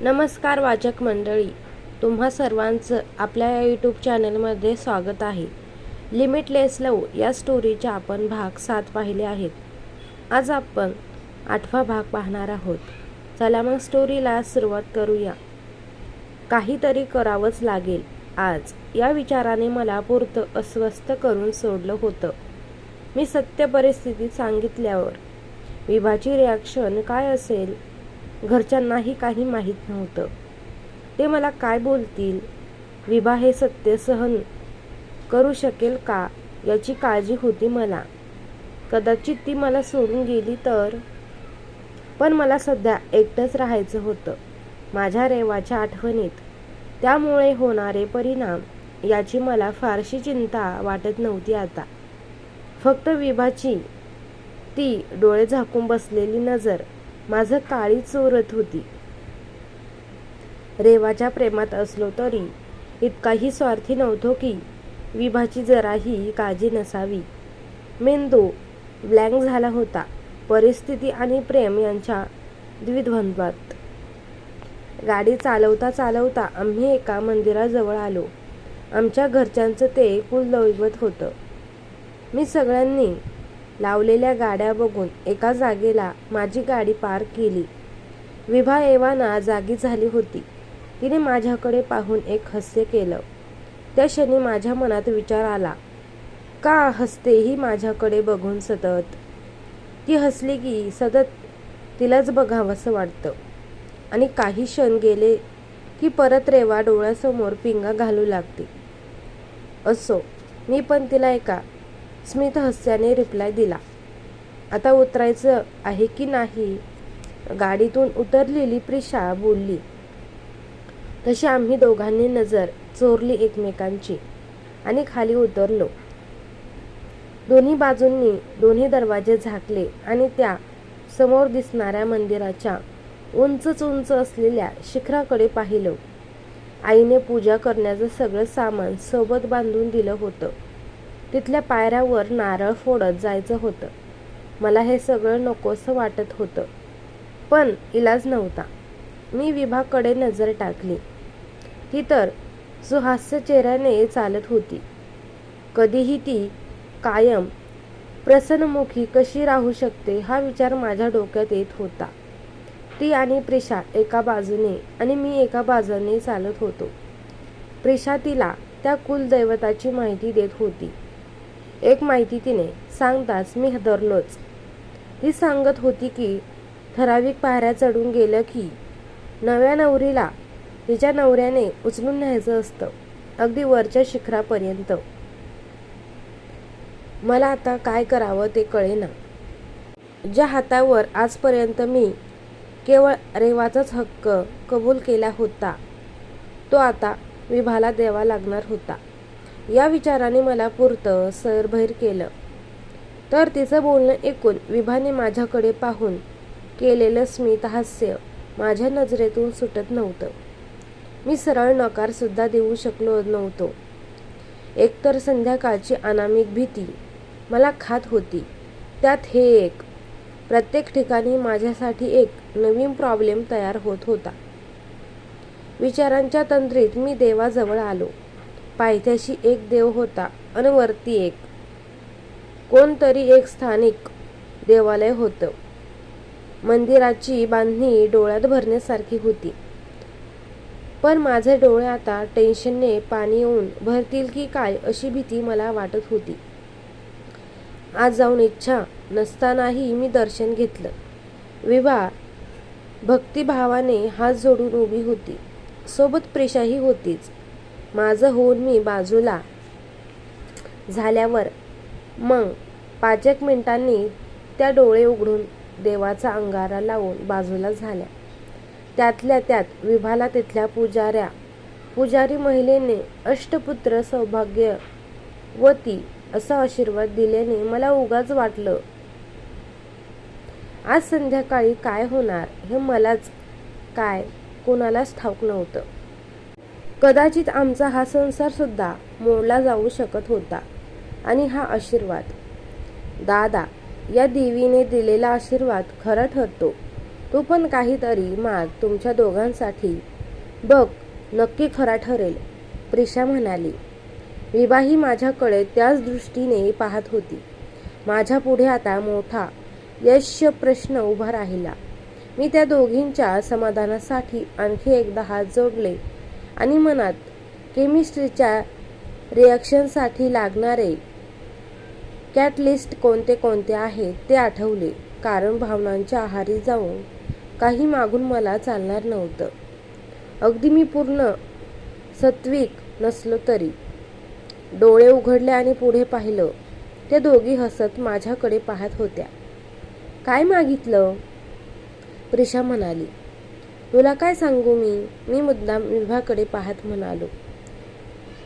नमस्कार वाचक मंडळी तुम्हा सर्वांचं आपल्या या यूट्यूब चॅनलमध्ये स्वागत आहे. लिमिटलेस लव या स्टोरीचे आपण भाग सात पाहिले आहेत. आज आपण आठवा भाग पाहणार आहोत. चला मग स्टोरीला सुरुवात करूया. काहीतरी करावंच लागेल. आज या विचाराने मला पुरतं अस्वस्थ करून सोडलं होतं. मी सत्य परिस्थिती सांगितल्यावर विभाची रिॲक्शन काय असेल? घरच्यांनाही काही माहीत नव्हतं. ते मला काय बोलतील? विभा हे सत्य सहन करू शकेल का याची काळजी होती मला. कदाचित ती मला सोडून गेली तर. पण मला सध्या एकटंच राहायचं होतं माझ्या रेवाच्या आठवणीत. त्यामुळे होणारे परिणाम याची मला फारशी चिंता वाटत नव्हती आता. फक्त विभाची ती डोळे झाकून बसलेली नजर माझं काळी चोरत होती. रेवाच्या प्रेमात असलो तरी इतकाही स्वार्थी नव्हतो की विभाची जराही काळजी नसावी. मेंदू ब्लँक झाला होता. परिस्थिती आणि प्रेम यांच्या द्विद्वंद्वात. गाडी चालवता चालवता आम्ही एका मंदिराजवळ आलो. आमच्या घरच्यांचं ते कुलदैवत होतं. मी सगळ्यांनी लावलेल्या गाड्या बघून एका जागेला माझी गाडी पार्क केली. विभा एवाना जागी झाली होती. तिने माझ्याकडे पाहून एक हास्य केलं. त्या क्षणी माझ्या मनात विचार आला का हसते ही माझ्याकडे बघून सतत? ती हसली की सतत तिलाच बघावंसं वाटतं. आणि काही क्षण गेले की परत रेवा डोळ्यासमोर पिंगा घालू लागते. असो मी पण तिला एका स्मित हस्याने रिप्लाय दिला. आता उतरायचं आहे की नाही? गाडीतून उतरलेली प्रिशा बोलली. तशी आम्ही दोघांनी नजर चोरली एकमेकांची आणि खाली उतरलो. दोन्ही बाजूंनी दोन्ही दरवाजे झाकले आणि त्या समोर दिसणाऱ्या मंदिराच्या उंचच उंच असलेल्या शिखराकडे पाहिलं. आईने पूजा करण्याचं सगळं सामान सोबत बांधून दिलं होतं. तिथल्या पायऱ्यावर नारळ फोडत जायचं होतं. मला हे सगळं नकोसं वाटत होतं. पण इलाज नव्हता. मी विभाकडे नजर टाकली. ती तर सुहास्य चेहऱ्याने चालत होती. कधीही ती कायम प्रसन्नमुखी कशी राहू शकते हा विचार माझ्या डोक्यात येत होता. ती आणि प्रिशा एका बाजूने आणि मी एका बाजूने चालत होतो. प्रिशा तिला त्या कुलदैवताची माहिती देत होती. एक माहिती तिने सांगताच मी हदरलोच. ती सांगत होती की ठराविक पायऱ्या चढून गेलं की नव्या नवरीला तिच्या नवऱ्याने उचलून न्यायचं असतं अगदी वरच्या शिखरापर्यंत. मला आता काय करावं ते कळेना. ज्या हातावर आजपर्यंत मी केवळ रेवाचाच हक्क कबूल केला होता तो आता विभाला द्यावा लागणार होता. या विचाराने मला पुरतं सरभैर केलं. तर तिचं बोलणं ऐकून विभाने माझ्याकडे पाहून केलेलं स्मित हास्य माझ्या नजरेतून सुटत नव्हतं. मी सरळ नकारसुद्धा देऊ शकलो नव्हतो. एकतर संध्याकाळची अनामिक भीती मला खात होती. त्यात हे एक प्रत्येक ठिकाणी माझ्यासाठी एक नवीन प्रॉब्लेम तयार होत होता. विचारांच्या तंद्रीत मी देवाजवळ आलो. पायथ्याशी एक देव होता आणि वरती एक. कोणतरी एक स्थानिक देवालय होतं. मंदिराची बांधणी डोळ्यात भरण्यासारखी होती. पण माझे डोळे आता टेन्शनने पाणी येऊन भरतील की काय अशी भीती मला वाटत होती. आज जाऊन इच्छा नसतानाही मी दर्शन घेतलं. विभा भक्तिभावाने हात जोडून उभी होती. सोबत प्रेशाही होतीच. माझं होऊन मी बाजूला झाल्यावर मग पाच एक मिनिटांनी त्या डोळे उघडून देवाचा अंगारा लावून बाजूला झाल्या. त्यातल्या त्यात विभाला तिथल्या पुजाऱ्या पुजारी महिलेने अष्टपुत्र सौभाग्यवती असा आशीर्वाद दिल्याने मला उगाच वाटलं आज संध्याकाळी काय होणार हे मलाच काय कोणालाच ठाऊक नव्हतं. कदाचित आमचा हा संसार सुद्धा मोडला जाऊ शकत होता. आणि हा आशीर्वाद. दादा या देवीने दिलेला आशीर्वाद खरा ठरतो. तू पण काहीतरी माग तुमच्या दोघांसाठी. बघ नक्की खरा ठरेल प्रिशा म्हणाली. विवाही माझ्याकडे त्याच दृष्टीने पाहत होती. माझ्या पुढे आता मोठा यश प्रश्न उभा राहिला. मी त्या दोघींच्या समाधानासाठी आणखी एकदा हात जोडले. आणि मनात केमिस्ट्रीच्या रिॲक्शनसाठी लागणारे कॅटलिस्ट कोणते कोणते आहेत ते आठवले. कारण भावनांच्या आहारी जाऊन काही मागून मला चालणार नव्हतं. अगदी मी पूर्ण सत्विक नसलो तरी. डोळे उघडले आणि पुढे पाहिलं त्या दोघी हसत माझ्याकडे पाहत होत्या. काय मागितलं? प्रिशा म्हणाली. तुला काय सांगू मी? मी मुद्दाम विभाकडे पाहत म्हणालो.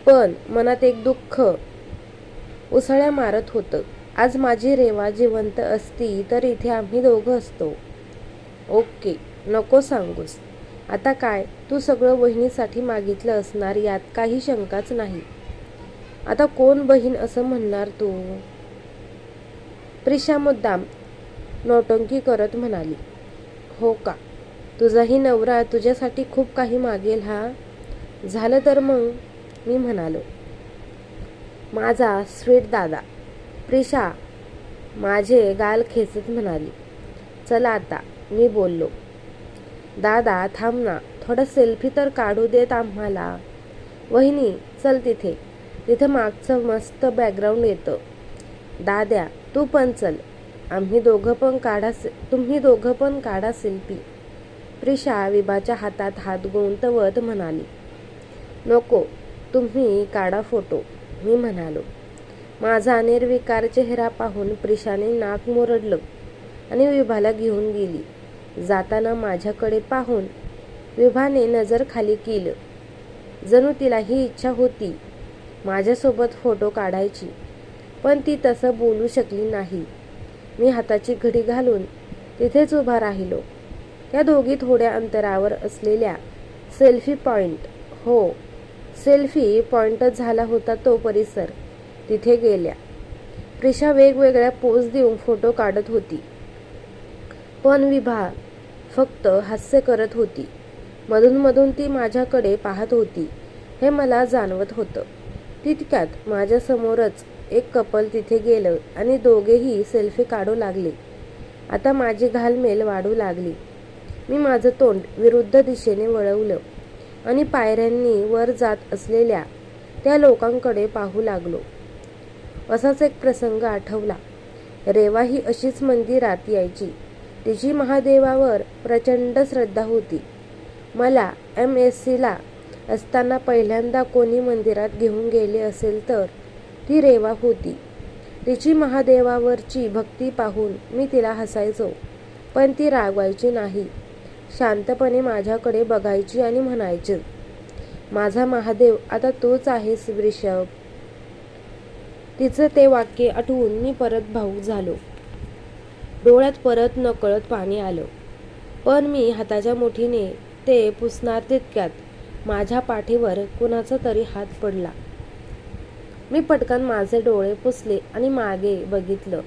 पण मनात एक दुःख उसळ्या मारत होतं. आज माझी रेवा जिवंत असती तर इथे आम्ही दोघं असतो. ओके नको सांगूस. आता काय? तू सगळं बहिणीसाठी मागितलं असणार यात काही शंकाच नाही. आता कोण बहीण असं म्हणणार तू? प्रिशा मुद्दाम नौटंकी करत म्हणाली. हो का? तुझाही नवरा तुझ्यासाठी खूप काही मागेल हा? झालं तर मग? मी म्हणालो. माझा स्वीट दादा प्रिशा माझे गाल खेचत म्हणाली. चला आता मी बोललो. दादा थांब ना थोडं सेल्फी तर काढू देत आम्हाला. वहिनी चल तिथे. तिथे मागचं मस्त बॅकग्राऊंड येतं. दाद्या तू पण चल. आम्ही दोघं पण काढा से तुम्ही दोघं पण काढा सेल्फी. प्रिशा विभाच्या हातात हात गुंतवत म्हणाली नको तुम्ही काढा फोटो मी म्हणालो. माझा निर्विकार चेहरा पाहून प्रिशाने नाक मुरडलं आणि विभाला घेऊन गेली. जाताना माझ्याकडे पाहून विभाने नजर खाली केलं. जणू तिला ही इच्छा होती माझ्यासोबत फोटो काढायची पण ती तसं बोलू शकली नाही. मी हाताची घडी घालून तिथेच उभा राहिलो. त्या दोघी थोड्या अंतरावर असलेल्या सेल्फी पॉइंट हो सेल्फी पॉइंटच झाला होता तो परिसर. तिथे गेल्या. प्रिशा वेगवेगळ्या पोज देऊन फोटो काढत होती. पण विभा फक्त हास्य करत होती. मधून मधून ती माझ्याकडे पाहत होती. हे मला जाणवत होतं. तितक्यात माझ्यासमोरच एक कपल तिथे गेलं आणि दोघेही सेल्फी काढू लागले. आता माझी घालमेल वाढू लागली. मी माझं तोंड विरुद्ध दिशेने वळवलं आणि पायऱ्यांनी वर जात असलेल्या त्या लोकांकडे पाहू लागलो. असाच एक प्रसंग आठवला. रेवा ही अशीच मंदिरात यायची. तिची महादेवावर प्रचंड श्रद्धा होती. मला एम एस सीला असताना पहिल्यांदा कोणी मंदिरात घेऊन गेले असेल तर ती रेवा होती. तिची महादेवावरची भक्ती पाहून मी तिला हसायचो पण ती रागवायची नाही. शांतपणे माझ्याकडे बघायची आणि म्हणायची. माझा महादेव आता तोच आहेस वृषभ. तिचं ते वाक्य आठवून मी परत भाऊक झालो. डोळ्यात परत नकळत पाणी आलं. पण मी हाताच्या मुठीने ते पुसणार तितक्यात माझ्या पाठीवर कुणाचा तरी हात पडला. मी पटकन माझे डोळे पुसले आणि मागे बघितलं.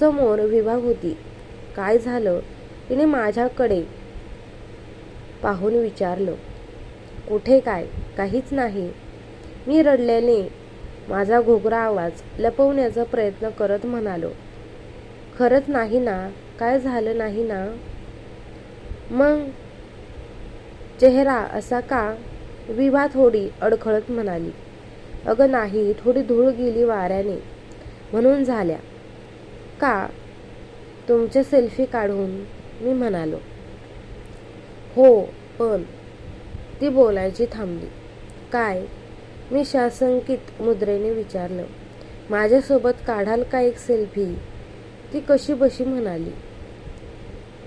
समोर विवाह होती. काय झालं? तिने माझ्याकडे पाहून विचारलं कुठे काय? काहीच नाही. मी रडल्याने माझा घोगरा आवाज लपवण्याचा प्रयत्न करत म्हणालो खरंच नाही ना? काय झालं नाही ना? मग चेहरा असा का? विभा थोडी अडखळत म्हणाली अगं नाही थोडी धूळ गेली वाऱ्याने. म्हणून झाल्या का? तुमच्या सेल्फी काढून? मी म्हणालो हो पण ती बोलायची थांबली. काय? मी शासंकित मुद्रेने विचारलं. माझ्यासोबत काढाल का एक सेल्फी? ती कशी बशी म्हणाली.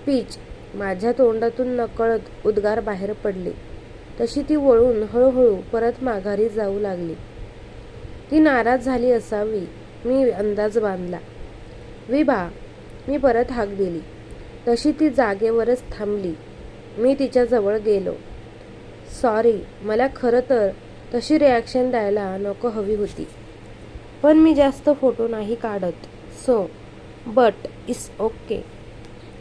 पीच माझ्या तोंडातून नकळत उद्गार बाहेर पडले. तशी ती वळून हळूहळू परत माघारी जाऊ लागली. ती नाराज झाली असावी मी अंदाज बांधला. विभा मी परत हाक दिली. तशी ती जागेवरच थांबली. मी तिच्याजवळ गेलो. सॉरी मला खरं तर तशी रिॲक्शन द्यायला नको हवी होती. पण मी जास्त फोटो नाही काढत. सो बट इट्स ओके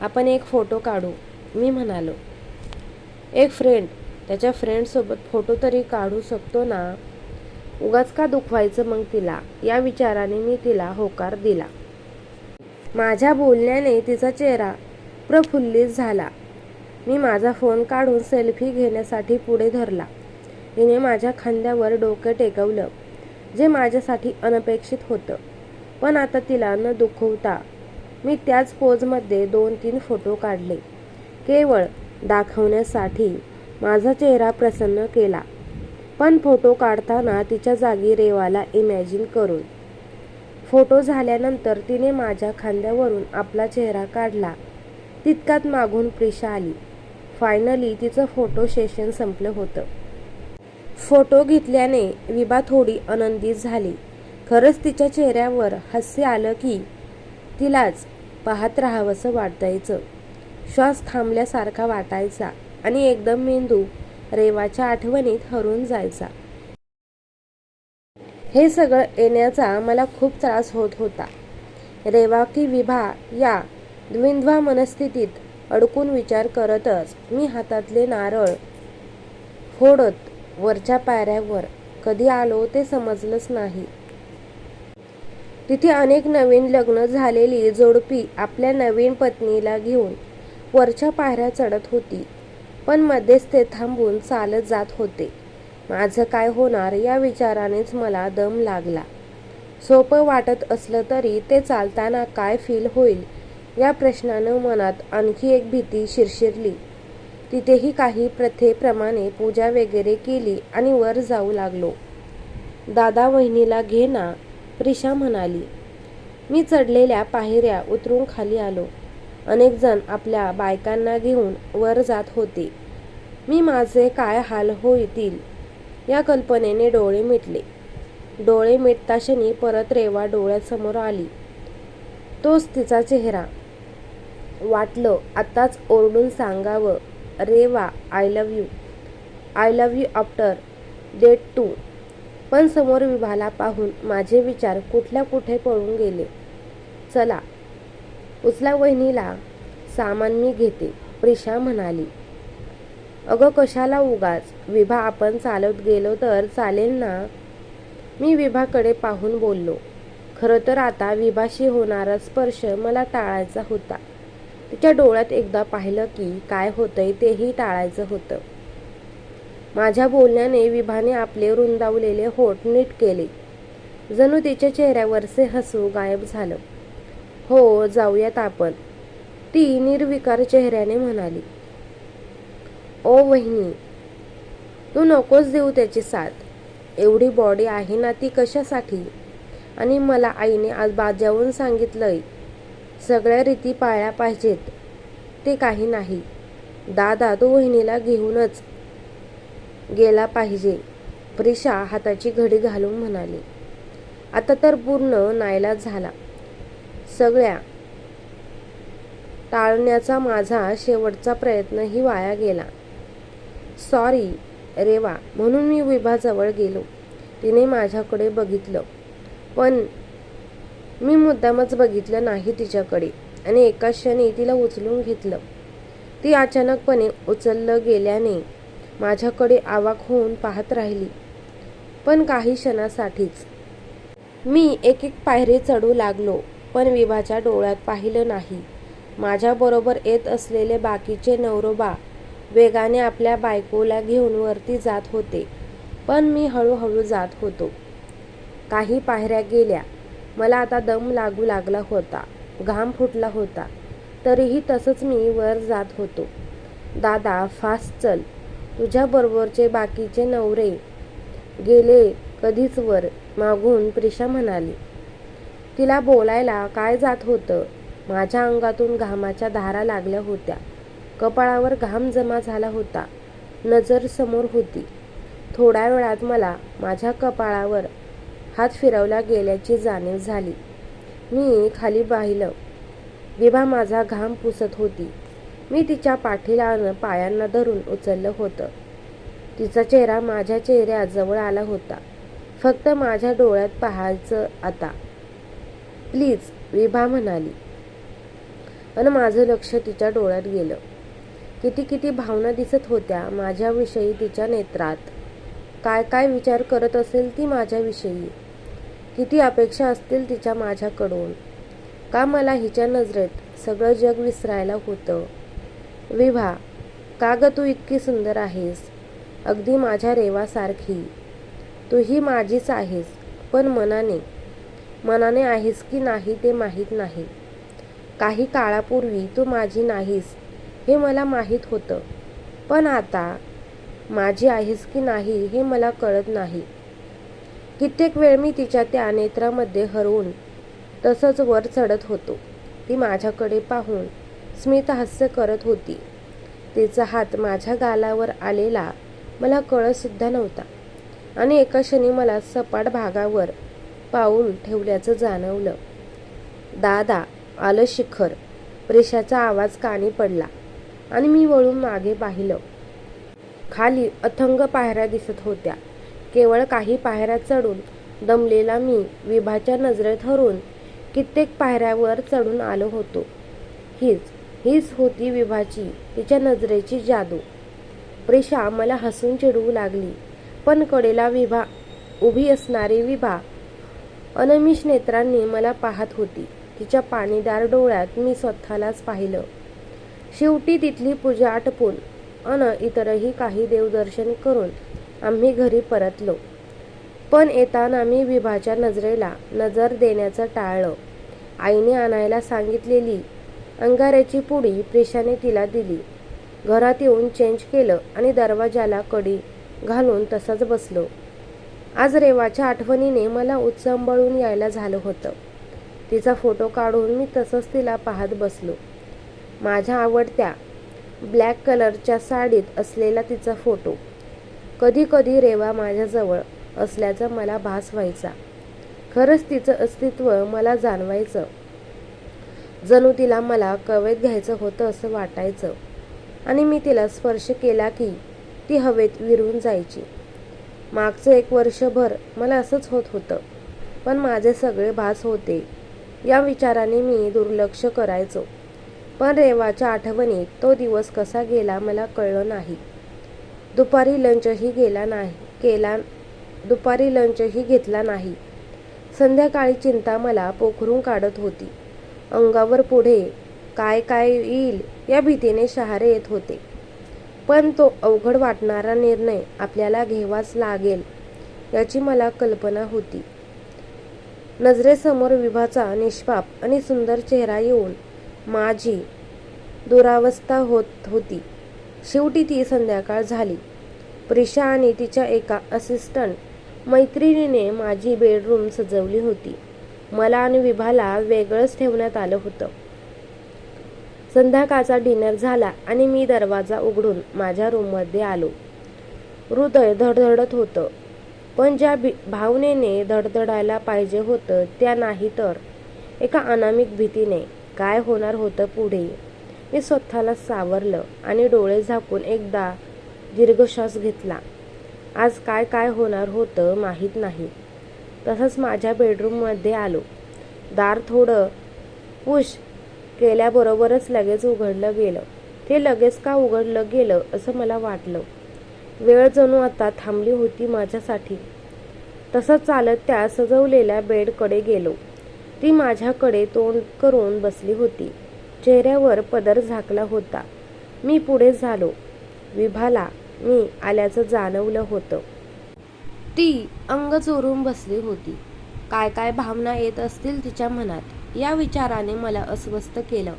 आपण एक फोटो काढू मी म्हणालो. एक फ्रेंड त्याच्या फ्रेंडसोबत फोटो तरी काढू शकतो ना? उगाच का दुखवायचं मग तिला? या विचाराने मी तिला होकार दिला. माझ्या बोलण्याने तिचा चेहरा प्रफुल्लित झाला. मी माझा फोन काढून सेल्फी घेण्यासाठी पुढे धरला. तिने माझ्या खांद्यावर डोकं टेकवलं जे माझ्यासाठी अनपेक्षित होतं. पण आता तिला न दुखवता मी त्याच पोजमध्ये दोन तीन फोटो काढले. केवळ दाखवण्यासाठी माझा चेहरा प्रसन्न केला. पण फोटो काढताना तिच्या जागी रेवाला इमॅजिन करून. फोटो झाल्यानंतर तिने माझ्या खांद्यावरून आपला चेहरा काढला. तितकात मागून प्रिशा आली. फायनली तिचं फोटो सेशन संपलं होतं. फोटो घेतल्याने विभा थोडी आनंदित झाली. खरंच तिच्या चेहऱ्यावर हास्य आलं की तिलाच पाहत राहावंसं वाटायचं. श्वास थांबल्यासारखा वाटायचा आणि एकदम मेंदू रेवाच्या आठवणीत हरून जायचा. हे सगळं येण्याचा मला खूप त्रास होत होता. रेवा की विभा या द्विंद्वा मनस्थितीत अडकून विचार करतच मी हातातले नारळ फोडत वरच्या पायऱ्यावर कधी आलो ते समजलंच नाही. तिथे अनेक नवीन लग्न झालेली जोडपी आपल्या नवीन पत्नीला घेऊन वरच्या पायऱ्या चढत होती पण मध्येच ते थांबून चालत जात होते. माझं काय होणार या विचारानेच मला दम लागला. सोपं वाटत असलं तरी ते चालताना काय फील होईल या प्रश्नानं मनात आणखी एक भीती शिरशिरली. तिथेही काही प्रथेप्रमाणे पूजा वगैरे केली आणि वर जाऊ लागलो. दादा वहिनीला घे ना प्रिशा म्हणाली. मी चढलेल्या पायऱ्या उतरून खाली आलो. अनेक जण आपल्या बायकांना घेऊन वर जात होते. मी माझे काय हाल होतील? या कल्पनेने डोळे मिटले. डोळे मिटताशनी परत रेवा डोळ्यासमोर आली. तोच तिचा चेहरा. वाटलं आत्ताच ओरडून सांगावं. रे वा I love you. I love you after date too. पण समोर विभाला पाहून माझे विचार कुठल्या कुठे पळून गेले. चला. उचला वहिनीला. सामान मी घेते प्रिशा म्हणाली. अगं कशाला उगाच? विभा आपण चालत गेलो तर चालेल ना? मी विभाकडे पाहून बोललो. खरं तर आता विभाशी होणारा स्पर्श मला टाळायचा होता. तिच्या डोळ्यात एकदा पाहिलं की काय होतंय तेही टाळायचं होतं. माझ्या बोलण्याने विभाने आपले रुंदावलेले होठ नीट केले. जणू तिच्या चेहऱ्यावरचे हसू गायब झालं. हो जाऊयात आपण. ती निर्विकार चेहऱ्याने म्हणाली. ओ वहिनी तू नकोच देऊ त्याची साथ. एवढी बॉडी आहे ना ती कशासाठी? आणि मला आईने आज बाजावून सांगितलंय सगळ्या रीती पाळल्या पाहिजेत. ते काही नाही. दादा तो वहिनीला घेऊनच गेला पाहिजे. प्रिशा हाताची घडी घालून म्हणाली. आता तर पूर्ण नायलाज झाला. सगळ्या टाळण्याचा माझा शेवटचा प्रयत्नही वाया गेला. सॉरी रेवा म्हणून मी विभाजवळ गेलो. तिने माझ्याकडे बघितलं. पण मी मुद्दामच बघितलं नाही तिच्याकडे आणि एका क्षणी तिला उचलून घेतलं. ती अचानकपणे उचललं गेल्याने माझ्याकडे आवाक होऊन पाहत राहिली. पण काही क्षणासाठीच. मी एक एक पायरी चढू लागलो पण विभाच्या डोळ्यात पाहिलं नाही. माझ्याबरोबर येत असलेले बाकीचे नवरोबा वेगाने आपल्या बायकोला घेऊन वरती जात होते पण मी हळूहळू जात होतो. काही पायऱ्या गेल्या मला आता दम लागू लागला होता घाम फुटला होता. तरीही तसंच मी वर जात होतो. दादा फास्ट चल. तुझ्याबरोबरचे बाकीचे नवरे गेले कधीच वर मागून प्रिशा म्हणाली. तिला बोलायला काय जात होतं? माझ्या अंगातून घामाच्या धारा लागल्या होत्या. कपाळावर घाम जमा झाला होता. नजर समोर होती. थोड्या वेळात मला माझ्या कपाळावर हात फिरवला गेल्याची जाणीव झाली. मी खाली पाहिलं. विभा माझा घाम पुसत होती. मी तिच्या पाठीला पायांना धरून उचललं होतं. तिचा चेहरा माझ्या चेहऱ्याजवळ आला होता. फक्त माझ्या डोळ्यात पाहायचं आता. प्लीज विभा म्हणाली. पण माझं लक्ष तिच्या डोळ्यात गेलं. किती किती भावना दिसत होत्या माझ्याविषयी तिच्या नेत्रात. काय काय विचार करत असेल ती माझ्याविषयी. किती अपेक्षा असतील तिच्या माझ्याकडून? का मला हिच्या नजरेत सगळं जग विसरायला होतं? विभा का ग तू इतकी सुंदर आहेस? अगदी माझ्या रेवासारखी. तूही माझीच आहेस पण मनाने. मनाने आहेस की नाही ते माहीत नाही. काही काळापूर्वी तू माझी नाहीस हे मला माहीत होतं. पण आता माझी आहेस की नाही हे मला कळत नाही. कित्येक वेळ मी तिच्या त्या नेत्रामध्ये हरवून तसंच वर चढत होतो. ती माझ्याकडे पाहून स्मितहास्य करत होती. तिचा हात माझ्या गालावर आलेला मला कळतसुद्धा नव्हता आणि एका क्षणी मला सपाट भागावर पाऊल ठेवल्याचं जाणवलं. दादा आलं शिखर. प्रेशाचा आवाज कानी पडला आणि मी वळून मागे पाहिलं. खाली अथंग पायऱ्या दिसत होत्या. केवळ काही पायऱ्या चढून दमलेला मी विभाच्या नजरेत हरून कित्येक पायऱ्यावर चढून आलो होतो. हीच हीच होती विभाची तिच्या नजरेची जादू. प्रेषा मला हसून चिडवू लागली. पण कडेला विभा उभी असणारी विभा अनमिष नेत्रांनी मला पाहत होती. तिच्या पाणीदार डोळ्यात मी स्वतःलाच पाहिलं. शेवटी तिथली पूजा आटपून अन इतरही काही देवदर्शन करून आम्ही घरी परतलो. पण येताना मी विभाच्या नजरेला नजर देण्याचं टाळलं. आईने आणायला सांगितलेली अंगाऱ्याची पुडी प्रेशाने तिला दिली. घरात येऊन चेंज केलं आणि दरवाजाला कडी घालून तसंच बसलो. आज रेवाच्या आठवणीने मला उचंबळून यायला झालं होतं. तिचा फोटो काढून मी तसंच तिला पाहत बसलो. माझ्या आवडत्या ब्लॅक कलरच्या साडीत असलेला तिचा फोटो. कधी कधी रेवा माझ्याजवळ असल्याचा मला भास व्हायचा. खरंच तिचं अस्तित्व मला जाणवायचं. जणू तिला मला कवेत घ्यायचं होतं असं वाटायचं. आणि मी तिला स्पर्श केला की ती हवेत विरून जायची. मागचं एक वर्षभर मला असंच होत होतं. पण माझे सगळे भास होते. या विचाराने मी दुर्लक्ष करायचो. पण रेवाच्या आठवणीत तो दिवस कसा गेला मला कळलं नाही. दुपारी लंचही गेला नाही केला दुपारी लंचही घेतला नाही. संध्याकाळी चिंता मला पोखरून काढत होती. अंगावर पुढे काय काय येईल या भीतीने शहारे येत होते. पण तो अवघड वाटणारा निर्णय आपल्याला घ्यावाच लागेल याची मला कल्पना होती. नजरेसमोर विभाचा निष्पाप आणि सुंदर चेहरा येऊन माझी दुरावस्था होत होती. शेवटी ती संध्याकाळ झाली. प्रिशा आणि तिच्या एका असिस्टंट मैत्रिणीने माझी बेडरूम सजवली होती. मला आणि विभाला वेगळंच ठेवण्यात आलं होतं. संध्याकाळचा डिनर झाला आणि मी दरवाजा उघडून माझ्या रूममध्ये आलो. हृदय धडधडत होतं. पण ज्या भी भावनेने धडधडायला पाहिजे होतं त्या नाही तर. एका अनामिक भीतीने. काय होणार होतं पुढे? मी स्वतःला सावरलं आणि डोळे झाकून एकदा दीर्घश्वास घेतला. आज काय काय होणार होतं माहीत नाही. तसंच माझ्या बेडरूममध्ये आलो. दार थोडं पुश केल्याबरोबरच लगेच उघडलं गेलं. ते लगेच का उघडलं गेलं असं मला वाटलं. वेळ जणू आता थांबली होती माझ्यासाठी. तसं चालत त्या सजवलेल्या बेडकडे गेलो. ती माझ्याकडे तोंड करून बसली होती. चेहऱ्यावर पदर झाकला होता. मी पुढे झालो. विभाला मी आल्याचं जाणवलं होतं. ती अंग चोरून बसली होती. काय काय भावना येत असतील तिच्या मनात या विचाराने मला अस्वस्थ केलं.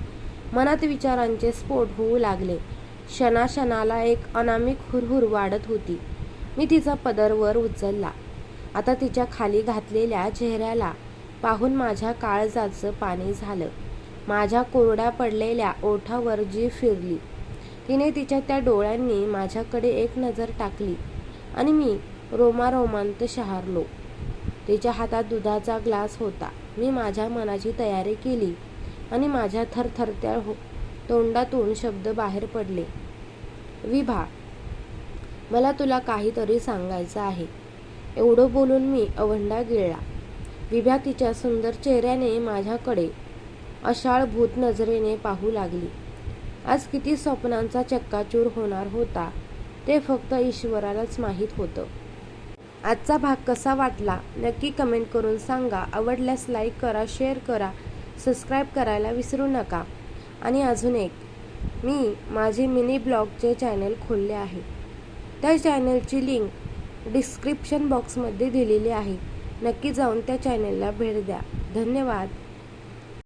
मनात विचारांचे स्फोट होऊ लागले. क्षणाक्षणाला एक अनामिक हुरहुर वाढत होती. मी तिचा पदरवर उचलला. आता तिच्या खाली घातलेल्या चेहऱ्याला पाहून माझ्या काळजाचं पाणी झालं. माझ्या कोरड्या पडलेल्या ओठावर जी फिरली तिने तिच्या त्या डोळ्यांनी माझ्याकडे एक नजर टाकली आणि मी रोमारोमांत शहारलो. तिच्या हातात दुधाचा ग्लास होता. मी माझ्या मनाची तयारी केली आणि माझ्या थरथरत्या हो तोंडातून शब्द बाहेर पडले. विभा मला तुला काहीतरी सांगायचं आहे. एवढं बोलून मी अवंडा गिळला. विभा तिच्या सुंदर चेहऱ्याने माझ्याकडे अशाळ भूत नजरेने पाहू लागली. आज किती स्वप्नांचा चक्काचूर होणार होता ते फक्त ईश्वरालाच माहीत होतं. आजचा भाग कसा वाटला नक्की कमेंट करून सांगा. आवडल्यास लाईक करा शेअर करा सबस्क्राईब करायला विसरू नका. आणि अजून एक मी माझे मिनी ब्लॉगचे चॅनल खोलले आहे. त्या चॅनलची लिंक डिस्क्रिप्शन बॉक्समध्ये दिलेली आहे. नक्की जाऊन त्या चॅनलला भेट द्या. धन्यवाद.